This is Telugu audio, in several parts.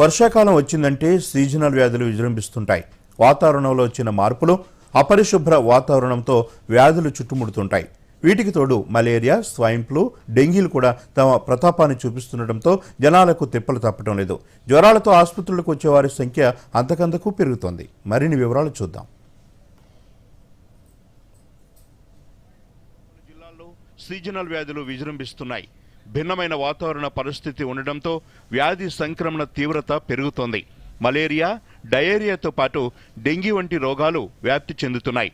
వర్షాకాలం వచ్చిందంటే సీజనల్ వ్యాధులు విజృంభిస్తుంటాయి. వాతావరణంలో వచ్చిన మార్పులు అపరిశుభ్ర వాతావరణంతో వ్యాధులు చుట్టుముడుతుంటాయి. వీటికి తోడు మలేరియా స్వైన్ ఫ్లూ డెంగీలు కూడా తమ ప్రతాపాన్ని చూపిస్తుండటంతో జనాలకు తిప్పలు తప్పటం లేదు. జ్వరాలతో ఆసుపత్రులకు వచ్చే వారి సంఖ్య అంతకంతకు పెరుగుతోంది. మరిన్ని వివరాలు చూద్దాం. సీజనల్ వ్యాధులు విజృంభిస్తున్నాయి. భిన్నమైన వాతావరణ పరిస్థితి ఉండడంతో వ్యాధి సంక్రమణ తీవ్రత పెరుగుతోంది. మలేరియా డయేరియాతో పాటు డెంగీ వంటి రోగాలు వ్యాప్తి చెందుతున్నాయి.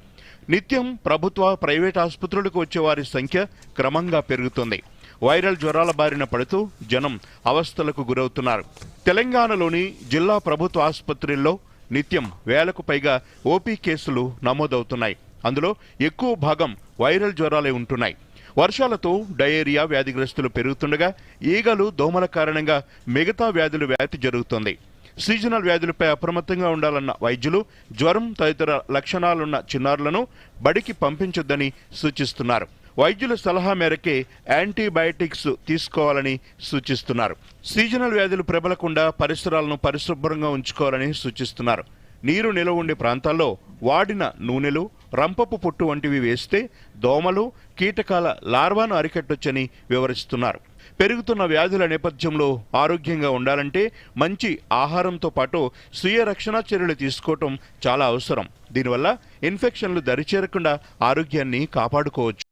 నిత్యం ప్రభుత్వ ప్రైవేట్ ఆసుపత్రులకు వచ్చే వారి సంఖ్య క్రమంగా పెరుగుతోంది. వైరల్ జ్వరాల బారిన పడుతూ జనం అవస్థలకు గురవుతున్నారు. తెలంగాణలోని జిల్లా ప్రభుత్వ ఆసుపత్రుల్లో నిత్యం వేలకు పైగా ఓపీ కేసులు నమోదవుతున్నాయి. అందులో ఎక్కువ భాగం వైరల్ జ్వరాలే ఉంటున్నాయి. వర్షాలతో డయేరియా వ్యాధిగ్రస్తులు పెరుగుతుండగా ఈగలు దోమల కారణంగా మిగతా వ్యాధులు వ్యాప్తి జరుగుతోంది. సీజనల్ వ్యాధులపై అప్రమత్తంగా ఉండాలన్న వైద్యులు జ్వరం తదితర లక్షణాలున్న చిన్నారులను బడికి పంపించొద్దని సూచిస్తున్నారు. వైద్యుల సలహా మేరకే యాంటీబయాటిక్స్ తీసుకోవాలని సూచిస్తున్నారు. సీజనల్ వ్యాధులు ప్రబలకుండా పరిసరాలను పరిశుభ్రంగా ఉంచుకోవాలని సూచిస్తున్నారు. నీరు నిలవ ఉండే ప్రాంతాల్లో వాడిన నూనెలు రంపపు పొట్టు వంటివి వేస్తే దోమలు కీటకాల లార్వాను అరికట్టొచ్చని వివరిస్తున్నారు. పెరుగుతున్న వ్యాధుల నేపథ్యంలో ఆరోగ్యంగా ఉండాలంటే మంచి ఆహారంతో పాటు స్వీయ రక్షణ చర్యలు తీసుకోవటం చాలా అవసరం. దీనివల్ల ఇన్ఫెక్షన్లు దరిచేరకుండా ఆరోగ్యాన్ని కాపాడుకోవచ్చు.